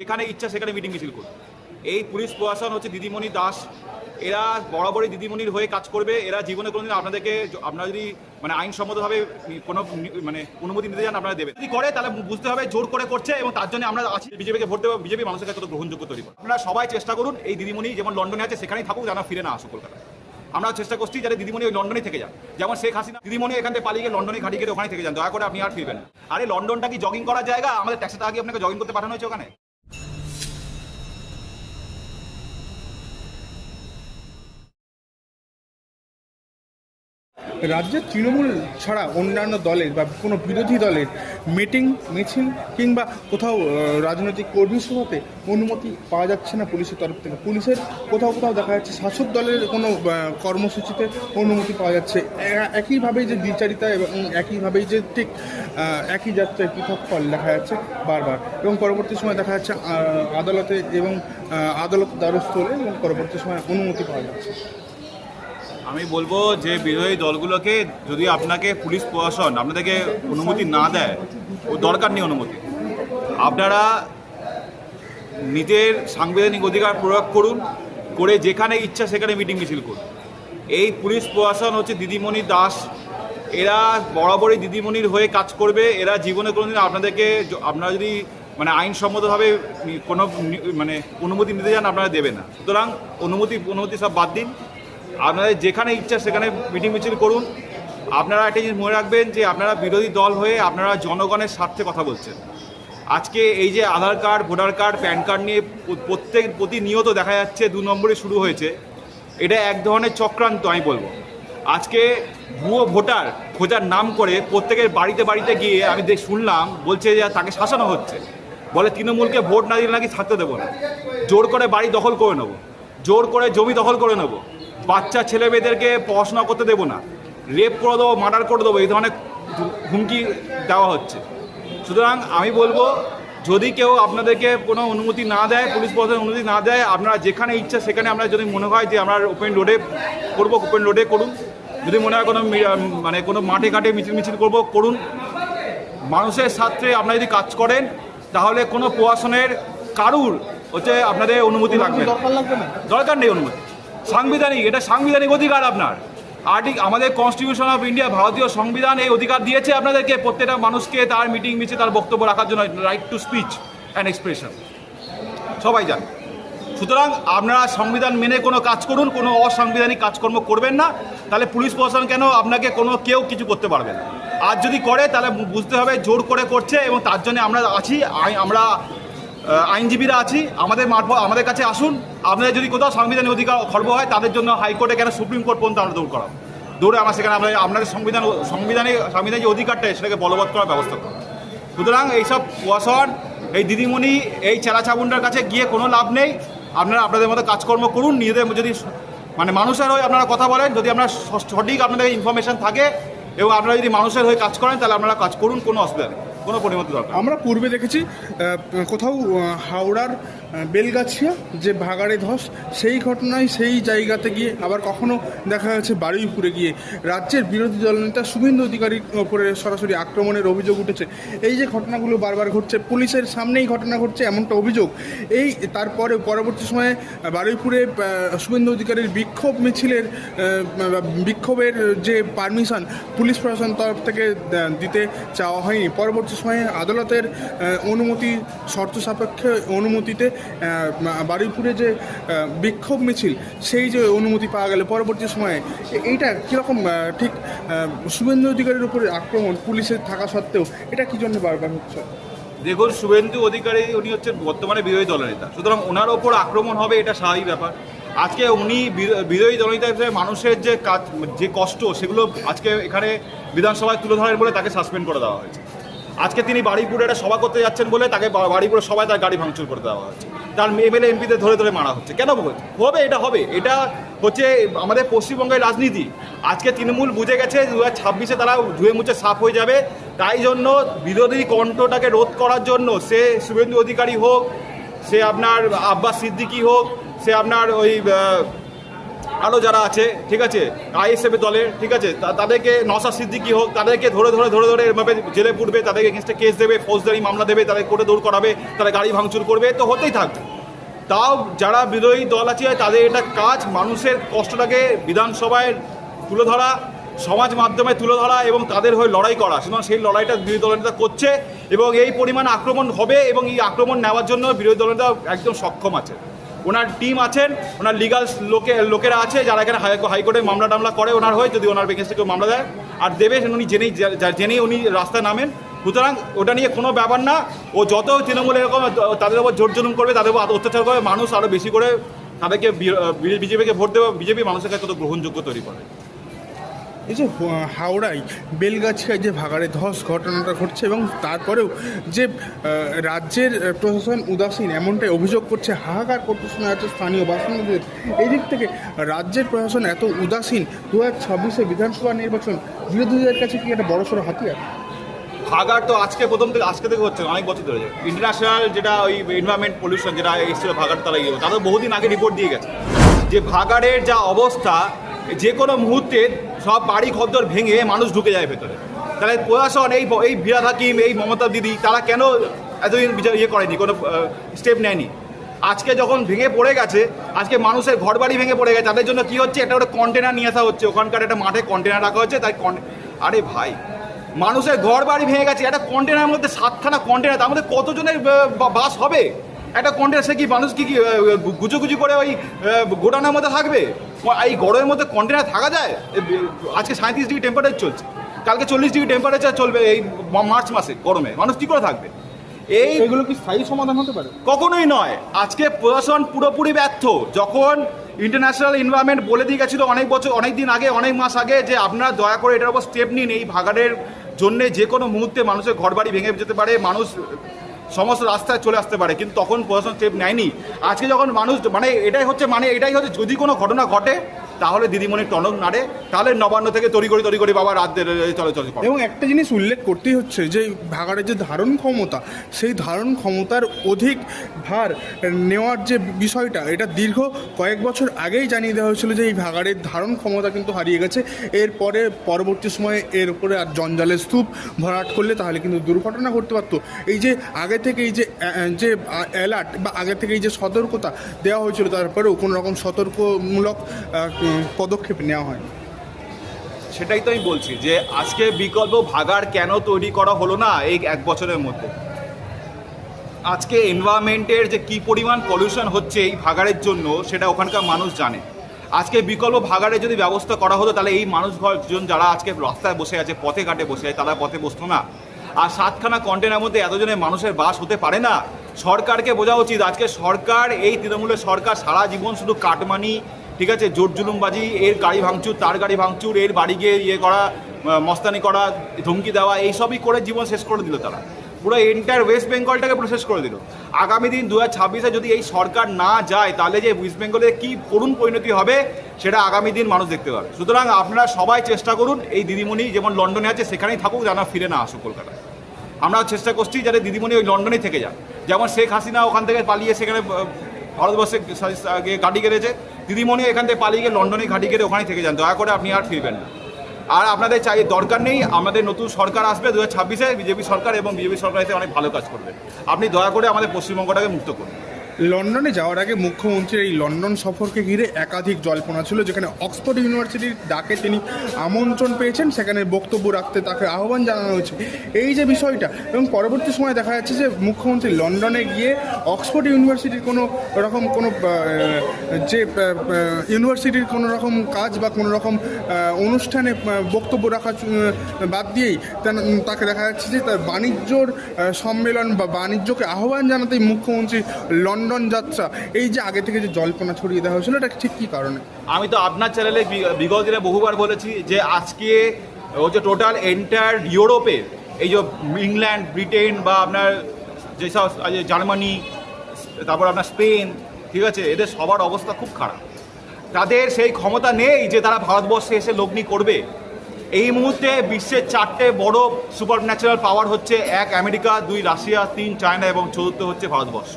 যেখানে ইচ্ছা সেখানে মিটিং মিছিল করুন। এই পুলিশ প্রশাসন হচ্ছে দিদিমণি দাস। এরা বরাবরই দিদিমণির হয়ে কাজ করবে। এরা জীবনে কোনোদিন আপনাদেরকে আপনারা যদি মানে আইনসম্মতভাবে কোনো মানে অনুমতি নিতে যান আপনারা দেবেন। যদি করে, তাহলে বুঝতে হবে, জোর করে করছে এবং তার জন্য আমরা আছি। বিজেপিকে ভোট দেবো, বিজেপি মানুষের কাছে গ্রহণযোগ্য তৈরি করে। আপনারা সবাই চেষ্টা করুন, এই দিদিমণি যেমন লন্ডনে আছে, সেখানেই থাকুক, যেন ফিরে না আসুক কলকাতায়। আমরা চেষ্টা করছি যাতে দিদিমণি ওই লন্ডনেই থেকে যান যেমন শেখ হাসিনা, দিদিমণি এখান থেকে পালিয়ে গিয়ে লন্ডনে ঘাটি গিয়ে ওখানে থেকে যান। দয়া করে আপনি আর ফিরবেন আরে, লন্ডনটা কি জগিং করার জায়গা? আমাদের ট্যাক্সি টাকা কি আপনাকে জগিং করতে পাঠানো হয়েছে ওখানে? রাজ্যের তৃণমূল ছাড়া অন্যান্য দলের বা কোনো বিরোধী দলের মিটিং মিছিল কিংবা কোথাও রাজনৈতিক কর্মী সভাতে অনুমতি পাওয়া যাচ্ছে না পুলিশের তরফ থেকে। পুলিশের কোথাও কোথাও দেখা যাচ্ছে শাসক দলের কোনো কর্মসূচিতে অনুমতি পাওয়া যাচ্ছে। একইভাবেই যে দ্বিচারিতা এবং একইভাবেই যে ঠিক একই যাত্রায় পৃথক ফল দেখা যাচ্ছে বারবার। এবং পরবর্তী সময় দেখা যাচ্ছে আদালতে এবং আদালত দ্বারস্থ হলে এবং পরবর্তী সময় অনুমতি পাওয়া যাচ্ছে। আমি বলব যে বিরোধী দলগুলোকে যদি আপনাকে পুলিশ প্রশাসন আপনাদেরকে অনুমতি না দেয়, ও দরকার নেই অনুমতি। আপনারা নিজের সাংবিধানিক অধিকার প্রয়োগ করুন, করে যেখানে ইচ্ছা সেখানে মিটিং মিছিল করুন। এই পুলিশ প্রশাসন হচ্ছে দিদিমণি দাস। এরা বরাবরই দিদিমণির হয়ে কাজ করবে। এরা জীবনে কোনোদিন আপনাদেরকে আপনারা যদি মানে আইনসম্মতভাবে কোনো মানে অনুমতি নিতে যান আপনারা দেবে না। সুতরাং অনুমতি অনুমতি সব বাদ দিন। আপনাদের যেখানে ইচ্ছা সেখানে মিটিং মিছিল করুন। আপনারা একটা জিনিস মনে রাখবেন যে আপনারা বিরোধী দল হয়ে আপনারা জনগণের স্বার্থে কথা বলছেন। আজকে এই যে Aadhaar card, voter card, PAN card নিয়ে প্রত্যেক, প্রতিনিয়ত দেখা যাচ্ছে দু নম্বরে শুরু হয়েছে। এটা এক ধরনের চক্রান্ত আমি বলব। আজকে ভুয়ো ভোটার খোঁজার নাম করে প্রত্যেকের বাড়িতে বাড়িতে গিয়ে আমি শুনলাম, বলছে যে তাকে শাসানো হচ্ছে। বলে, তৃণমূলকে ভোট না দিলে নাকি থাকতে দেবো না। জোর করে বাড়ি দখল করে নেব। জোর করে জমি দখল করে নেব। বাচ্চা ছেলে মেয়েদেরকে পড়াশোনা করতে দেবো না। রেপ করে দেবো মার্ডার করে দেবো এই ধরনের হুমকি দেওয়া হচ্ছে। সুতরাং আমি বলব যদি কেউ আপনাদেরকে কোনো অনুমতি না দেয় পুলিশ প্রশাসন অনুমতি না দেয় আপনারা যেখানে ইচ্ছা সেখানে আমরা যদি মনে হয় যে আমরা ওপেন রোডে করব ওপেন রোডে করুন। যদি মনে হয় কোনো মানে কোনো মাঠে ঘাটে মিছিল মিছিল করব করুন। মানুষের স্বার্থে আপনারা যদি কাজ করেন তাহলে কোনো প্রশাসনের কারুর হচ্ছে আপনাদের অনুমতি লাগবে দরকার দরকার নেই অনুমতি। সাংবিধানিক, এটা সাংবিধানিক অধিকার আপনার। আর্টিক, আমাদের কনস্টিটিউশন অফ ইন্ডিয়া ভারতীয় সংবিধান এই অধিকার দিয়েছে আপনাদেরকে, প্রত্যেকটা মানুষকে তার মিটিং মিছে, তার বক্তব্য রাখার জন্য right to speech and expression সবাই জানে। সুতরাং আপনারা সংবিধান মেনে কোনো কাজ করুন, কোনো অসাংবিধানিক কাজকর্ম করবেন না, তাহলে পুলিশ প্রশাসন কেন আপনাকে কোনো, কেউ কিছু করতে পারবে না। আর যদি করে, তাহলে বুঝতে হবে জোর করে করছে এবং তার জন্য আমরা আছি আমরা আইনজীবীরা আছি, আমাদের মারফত আমাদের কাছে আসুন। আপনাদের যদি কোথাও সাংবিধানিক অধিকার খর্ব হয়, তাদের জন্য হাইকোর্টে কেন সুপ্রিম কোর্ট পর্যন্ত আমরা দৌড় করাবো? দৌড়ে আমরা সেখানে আমরা আপনাদের সংবিধান সংবিধানে সংবিধানের যে অধিকারটা সেটাকে বলবৎ করার ব্যবস্থা করব। সুতরাং এইসব প্রশাসন এই দিদিমণি, এই চেলা চামুন্ডার কাছে গিয়ে কোনো লাভ নেই। আপনারা আপনাদের মতো কাজকর্ম করুন, নিজেদের যদি মানে মানুষের হয়ে আপনারা কথা বলেন, যদি আপনার সঠিক আপনাদের ইনফরমেশন থাকে, এবং আপনারা যদি মানুষের হয়ে কাজ করেন, তাহলে আপনারা কাজ করুন, কোনো অসুবিধা নেই। কোনো পরিণতি দরকার আমরা পূর্বে দেখেছি কোথাও হাওড়ার বেলগাছিয়া যে ভাগাড়ে ধস, সেই ঘটনায় সেই জায়গাতে গিয়ে আবার কখনো দেখা যাচ্ছে বারুইপুরে গিয়ে। রাজ্যের বিরোধী দলনেতা শুভেন্দু অধিকারীর ওপরে সরাসরি আক্রমণের অভিযোগ উঠেছে। এই যে ঘটনাগুলো বারবার ঘটছে, পুলিশের সামনেই ঘটনা ঘটছে এমনটা অভিযোগ। এই তারপরে পরবর্তী সময়ে বারুইপুরে শুভেন্দু অধিকারীর বিক্ষোভ মিছিলের বিক্ষোভের যে পারমিশন পুলিশ প্রশাসন তরফ থেকে দিতে চাওয়া হয়নি। পরবর্তী সময়ে আদালতের অনুমতি, শর্ত সাপেক্ষে অনুমতিতে বারুইপুরে যে বিক্ষোভ মিছিল, সেই যে অনুমতি পাওয়া গেল পরবর্তী সময়ে এইটা কীরকম ঠিক শুভেন্দু অধিকারীর উপরে আক্রমণ পুলিশের থাকা সত্ত্বেও, এটা কি জন্য বারবার হচ্ছে? দেখুন, শুভেন্দু অধিকারী, উনি হচ্ছেন বর্তমানে বিরোধী দলনেতা। সুতরাং ওনার ওপর আক্রমণ হবে, এটা স্বাভাবিক ব্যাপার। আজকে উনি বিরো- বিরোধী দলনেতা হিসেবে মানুষের যে কাজ, যে কষ্ট, সেগুলো আজকে এখানে বিধানসভায় তুলে ধরেন বলে তাকে সাসপেন্ড করে দেওয়া হয়েছে। আজকে তিনি বাড়িপুরে একটা সভা করতে যাচ্ছেন বলে তাকে বাড়িপুরে সবাই তার গাড়ি ভাঙচুর করে দেওয়া হচ্ছে। তার এমএলএ, এমপিদের ধরে ধরে মারা হচ্ছে। কেন হবে? এটা হবে। এটা হচ্ছে আমাদের পশ্চিমবঙ্গের রাজনীতি। আজকে তৃণমূল বুঝে গেছে দু হাজার ছাব্বিশে তারা ধুয়ে মুছে সাফ হয়ে যাবে। তাই জন্য বিরোধী কণ্ঠটাকে রোধ করার জন্য সে শুভেন্দু অধিকারী হোক, সে আপনার আব্বাস সিদ্দিকী হোক, সে আপনার ওই আরও যারা আছে, ঠিক আছে? আইএসএফ দলের ঠিক আছে? তাদেরকে নসা সিদ্দিকি হোক, তাদেরকে ধরে ধরে ধরে ধরে এভাবে জেলে পুড়বে তাদেরকে এগেনস্টে কেস দেবে, ফৌজদারি মামলা দেবে, তাদের কোর্টে দৌড় করাবে, তারা গাড়ি ভাঙচুর করবে, তো হতেই থাকবে তাও যারা বিরোধী দল আছে, তাদের এটা কাজ, মানুষের কষ্টটাকে বিধানসভায় তুলে ধরা, সমাজ মাধ্যমে তুলে ধরা এবং তাদের হয়ে লড়াই করা। সুতরাং সেই লড়াইটা বিরোধী দলনেতা করছে এবং এই পরিমাণ আক্রমণ হবে এবং এই আক্রমণ নেওয়ার জন্য বিরোধী দলনেতা একদম সক্ষম আছে। ওনার টিম আছেন, ওনার লিগাল লোকে, লোকেরা আছে, যারা এখানে হাই হাইকোর্টে মামলা টামলা করে ওনার হয়ে, যদি ওনার বেগেন্সে কেউ মামলা দেয়। আর দেবে উনি জেনেই জেনেই উনি রাস্তায় নামেন। সুতরাং ওটা নিয়ে কোনো ব্যাপার না। ও যত তৃণমূল এরকম, তাদের উপর জোর জুলুম করবে, তাদের উপর অত্যাচার করবে, মানুষ আরও বেশি করে তাদেরকে বিজেপিকে ভোট দেবে, বিজেপি মানুষের কাছে তত গ্রহণযোগ্য তৈরি করে। এই যে হাওড়ায় বেলগাছিয়ায় যে ভাগাড়ে ধস ঘটনাটা ঘটছে এবং তারপরেও যে রাজ্যের প্রশাসন উদাসীন এমনটাই অভিযোগ করছে, হাহাকার করতে শোনা যাচ্ছে স্থানীয় বাসিন্দাদের। এই দিক থেকে রাজ্যের প্রশাসন এত উদাসীন, দু হাজার ছাব্বিশে বিধানসভা নির্বাচন বিরোধীদের কাছে কি একটা বড়সড় হাতিয়ার? ভাগার তো আজকে প্রথম থেকে, আজকে থেকে হচ্ছে, অনেক বছর ধরে। ইন্টারন্যাশনাল যেটা ওই এনভায়রনমেন্ট পলিউশন যেটা এসেছিল ভাগার তারা ইয়ে তাদের বহুদিন আগে রিপোর্ট দিয়ে গেছে। যে ভাগাড়ের যা অবস্থা, যে কোনো মুহূর্তে সব বাড়ি খদ্দর ভেঙে মানুষ ঢুকে যায় ভেতরে। তাহলে প্রশাসন, এই এই বিরাট হাকিম, এই মমতা দিদি, তারা কেন এতদিন বিচার ইয়ে করেনি, কোনো স্টেপ নেয়নি? আজকে যখন ভেঙে পড়ে গেছে, আজকে মানুষের ঘর বাড়ি ভেঙে পড়ে গেছে, তাদের জন্য কি হচ্ছে? একটা একটা কন্টেনার নিয়ে আসা হচ্ছে। ওখানকার একটা মাঠে কন্টেনার রাখা হচ্ছে, তাই আরে ভাই, মানুষের ঘর বাড়ি ভেঙে গেছে, একটা কন্টেনার মধ্যে সাতখানা কন্টেনার তার মধ্যে কতজনের বাস হবে? একটা কন্টেনার সে কি মানুষ কি কি গুজোগুজি করে ওই আহ, গোডাউনের মধ্যে থাকবে? এই গরমের মধ্যে কন্টেনার থাকা যায়? আজকে সাঁত্রিশ ডিগ্রি টেম্পারেচার চলছে। কালকে চল্লিশ ডিগ্রি টেম্পারেচার চলবে এই মার্চ মাসে গরমে। মানুষ কী করে থাকবে? এই এগুলো কি স্থায়ী সমাধান হতে পারে? কখনোই নয়। আজকে প্রশাসন পুরোপুরি ব্যর্থ। যখন ইন্টারন্যাশনাল এনভায়রনমেন্ট বলে দিয়ে গেছিল অনেক বছর অনেক দিন আগে অনেক মাস আগে যে আপনারা দয়া করে এটার উপর স্টেপ নিন। এই ভাগাড়ের জন্যে যে কোনো মুহূর্তে মানুষের ঘরবাড়ি ভেঙে যেতে পারে। মানুষ সমস্ত রাস্তায় চলে আসতে পারে, কিন্তু তখন প্রশাসন স্টেপ নেয়নি। আজকে যখন মানুষ মানে এটাই হচ্ছে মানে এটাই হচ্ছে যদি কোনো ঘটনা ঘটে তাহলে দিদিমণির টনক নাড়ে, তাহলে নবান্ন থেকে তড়ি করে তড়ি করে বাবা রাত চলে চলে এবং একটা জিনিস উল্লেখ করতেই হচ্ছে যে, ভাগাড়ের যে ধারণ ক্ষমতা, সেই ধারণ ক্ষমতার অধিক ভার নেওয়ার যে বিষয়টা, এটা দীর্ঘ কয়েক বছর আগেই জানিয়ে দেওয়া হয়েছিল যে, এই ভাগাড়ের ধারণ ক্ষমতা কিন্তু হারিয়ে গেছে। এরপরে পরবর্তী সময়ে এর উপরে আর জঞ্জালের স্তূপ ভরাট করলে তাহলে কিন্তু দুর্ঘটনা ঘটতে পারতো। এই যে আগে থেকে এই যে যে অ্যালার্ট বা আগে থেকে এই যে সতর্কতা দেওয়া হয়েছিল, তারপরেও কোনো রকম সতর্কমূলক পদক্ষেপ নেওয়া হয়। সেটাই তো আমি বলছি যে আজকে বিকল্প ভাগার কেন তৈরি করা হলো না এই এক বছরের মধ্যে? আজকে এনভায়রনমেন্টের যে কি পরিমাণ পলিউশন হচ্ছে এই ভাগাড়ের জন্য সেটা ওখানকার মানুষ জানে। আজকে বিকল্প ভাগাড়ের যদি ব্যবস্থা করা হতো তাহলে এই মানুষজন যারা আজকে রাস্তায় বসে আছে, পথে ঘাটে বসে আছে, তারা পথে বসতো না। আর সাতখানা কন্টেনার মধ্যে এতজনের মানুষের বাস হতে পারে না? সরকারকে বোঝা উচিত আজকে সরকার, এই তৃণমূলের সরকার সারা জীবন শুধু কাটমানি ঠিক আছে জোর জুলুমবাজি, এর গাড়ি ভাঙচুর, তার গাড়ি ভাঙচুর, এর বাড়ি গিয়ে ইয়ে করা মস্তানি করা, ধমকি দেওয়া, এইসবই করে জীবন শেষ করে দিল তারা। পুরো এন্টায়ার ওয়েস্ট বেঙ্গলটাকে পুরো শেষ করে দিল। আগামী দিন দু হাজার যদি এই সরকার না যায়, তাহলে যে ওয়েস্ট বেঙ্গলের কী করুণ পরিণতি হবে, সেটা আগামী দিন মানুষ দেখতে পাবে। সুতরাং আপনারা সবাই চেষ্টা করুন, এই দিদিমণি যেমন লন্ডনে আছে, সেখানেই থাকুক, যেন ফিরে না আসুক কলকাতায়। আমরা চেষ্টা করছি যাতে দিদিমণি ওই লন্ডনেই থেকে যান যেমন শেখ হাসিনা ওখান থেকে পালিয়ে সেখানে ভারতবর্ষে গিয়ে ঘাঁটি দিদিমণি এখান থেকে পালিয়ে গিয়ে লন্ডনে ঘাটি কেড়ে ওখানেই থেকে যান। দয়া করে আপনি আর ফিরবেন না। আর আপনাদের চাই দরকার নেই, আমাদের নতুন সরকার আসবে দু হাজার ছাব্বিশে, বিজেপি সরকার এবং বিজেপি সরকার এতে অনেক ভালো কাজ করবে। আপনি দয়া করে আমাদের পশ্চিমবঙ্গটাকে মুক্ত করুন। লন্ডনে যাওয়ার আগে মুখ্যমন্ত্রীর এই লন্ডন সফরকে ঘিরে একাধিক জল্পনা ছিল, যেখানে অক্সফোর্ড ইউনিভার্সিটির ডাকে তিনি আমন্ত্রণ পেয়েছেন, সেখানে বক্তব্য রাখতে তাকে আহ্বান জানানো হয়েছে। এই যে বিষয়টা, এবং পরবর্তী সময় দেখা যাচ্ছে যে মুখ্যমন্ত্রী লন্ডনে গিয়ে অক্সফোর্ড ইউনিভার্সিটির কোনো রকম কোনো যে ইউনিভার্সিটির কোনো রকম কাজ বা কোনো রকম অনুষ্ঠানে বক্তব্য রাখা বাদ দিয়েই তাকে দেখা যাচ্ছে যে তার বাণিজ্যর সম্মেলন বা বাণিজ্যকে আহ্বান জানাতেই মুখ্যমন্ত্রী লন্ডন যাত্রা, এই যে আগে থেকে যে জল্পনা ছড়িয়ে দেওয়া হয়েছিল, এটা ঠিক কী কারণে? আমি তো আপনার চ্যানেলে বিগত দিনে বহুবার বলেছি যে আজকে যে টোটাল এন্টায়ার ইউরোপের এই যে ইংল্যান্ড ব্রিটেন বা আপনার যেসব জার্মানি তারপর আপনার স্পেন ঠিক আছে, এদের সবার অবস্থা খুব খারাপ। তাদের সেই ক্ষমতা নেই যে তারা ভারতবর্ষে এসে লগ্নি করবে। এই মুহূর্তে বিশ্বের চারটে বড় সুপার ন্যাচারাল পাওয়ার হচ্ছে এক আমেরিকা, দুই রাশিয়া, তিন চায়না এবং চতুর্থ হচ্ছে ভারতবর্ষ।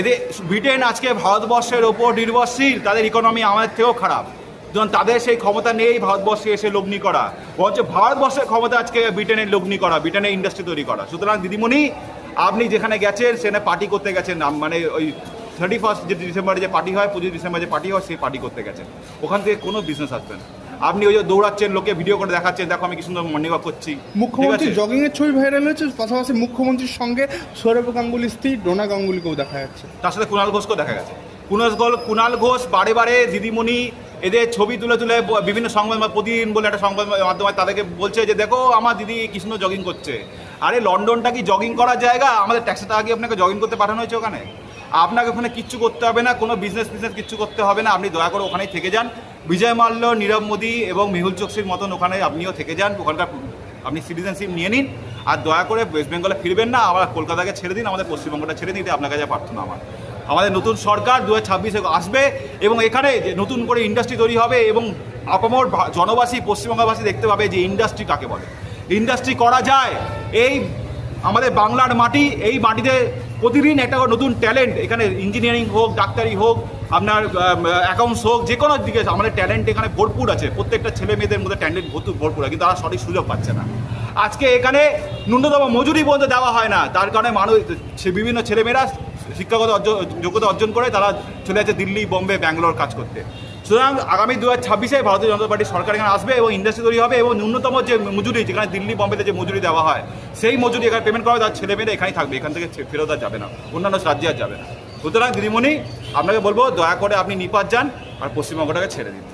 এদের ব্রিটেন আজকে ভারতবর্ষের ওপর নির্ভরশীল, তাদের ইকোনমি আমাদের থেকেও খারাপ। যখন তাদের সেই ক্ষমতা নেই ভারতবর্ষে এসে লগ্নি করা। বরঞ্চ ভারতবর্ষের ক্ষমতা আজকে ব্রিটেনের লগ্নি করা, ব্রিটেনের ইন্ডাস্ট্রি তৈরি করা। সুতরাং দিদিমণি, আপনি যেখানে গেছেন, সেখানে পার্টি করতে গেছেন মানে ওই থার্টি ফার্স্ট যে ডিসেম্বরে যে পার্টি হয়, পঁচিশ ডিসেম্বর যে পার্টি হয়, সেই পার্টি করতে গেছেন। ওখান থেকে কোনো বিজনেস আসবে না। আপনি ওই যে দৌড়াচ্ছেন লোকে ভিডিও করে দেখাচ্ছেন দেখো আমি কি সুন্দর মর্নিং ওয়াক করছি। মুখ্যমন্ত্রী জগিং এর ছবি ভাইরাল হয়েছে পাশাপাশি মুখ্যমন্ত্রীর সঙ্গে সৌরভ গাঙ্গুলির স্ত্রী ডোনা গাঙ্গুলিকেও দেখা যাচ্ছে। তার সাথে কুণাল ঘোষকেও দেখা গেছে। কুণাল ঘোষ কুণাল ঘোষ বারে বারে দিদিমণি এদের ছবি তুলে তুলে বিভিন্ন সংবাদ প্রতিদিন বলে একটা সংবাদ মাধ্যমে তাদেরকে বলছে যে দেখো আমার দিদি কি সুন্দর জগিং করছে। আরে লন্ডনটা কি জগিং করার জায়গা? আমাদের ট্যাক্সের টাকা কি আপনাকে জগিং করতে পাঠানো হয়েছে ওখানে। আপনাকে ওখানে কিচ্ছু করতে হবে না কোনো বিজনেস ফিজনেস কিচ্ছু করতে হবে না। আপনি দয়া করে ওখানেই থেকে যান। বিজয় মাল্য, নীরব মোদী এবং মেহুল চোকসির মতন ওখানে আপনিও থেকে যান, ওখানকার আপনি সিটিজেনশিপ নিয়ে নিন। আর দয়া করে ওয়েস্ট বেঙ্গলে ফিরবেন না, আবার কলকাতাকে ছেড়ে দিন, আমাদের পশ্চিমবঙ্গটা ছেড়ে দিতে আপনার কাছে প্রার্থনা আমার। আমাদের নতুন সরকার দু হাজার আসবে এবং এখানে যে নতুন করে ইন্ডাস্ট্রি তৈরি হবে এবং আপামর জনবাসী, পশ্চিমবঙ্গবাসী দেখতে পাবে যে ইন্ডাস্ট্রি কাকে বলে। ইন্ডাস্ট্রি করা যায়। এই আমাদের বাংলার মাটি, এই মাটিতে প্রতিদিন একটা নতুন ট্যালেন্ট এখানে ইঞ্জিনিয়ারিং হোক, ডাক্তারি হোক আপনার অ্যাকাউন্টস হোক, যে কোনো দিকে, আমাদের ট্যালেন্ট এখানে ভরপুর আছে। প্রত্যেকটা ছেলে মেয়েদের মধ্যে ট্যালেন্ট ভরপুর ভরপুর আছে, কিন্তু তারা সঠিক সুযোগ পাচ্ছে না। আজকে এখানে ন্যূনতম মজুরি পর্যন্ত দেওয়া হয় না। তার কারণে মানুষ বিভিন্ন ছেলেমেয়েরা শিক্ষাগত যোগ্যতা অর্জন করে তারা চলে যাচ্ছে দিল্লি, বোম্বে, ব্যাঙ্গালোর কাজ করতে। সুতরাং আগামী দু হাজার ছাব্বিশে ভারতীয় জনতা পার্টির সরকার এখানে আসবে এবং ইন্ডাস্ট্রি তৈরি হবে এবং ন্যূনতম যে মজুরি, যেখানে দিল্লি, বোম্বেতে যে মজুরি দেওয়া হয়, সেই মজুরি এখানে পেমেন্ট করা তার ছেলে মেয়েরা এখানেই থাকবে। এখান থেকে ফেরত আর যাবে না। অন্যান্য রাজ্যে আর যাবে না। সুতরাং দিদিমণি আপনাকে বলব দয়া করে আপনি নিপাত যান আর পশ্চিমবঙ্গটাকে ছেড়ে দিন।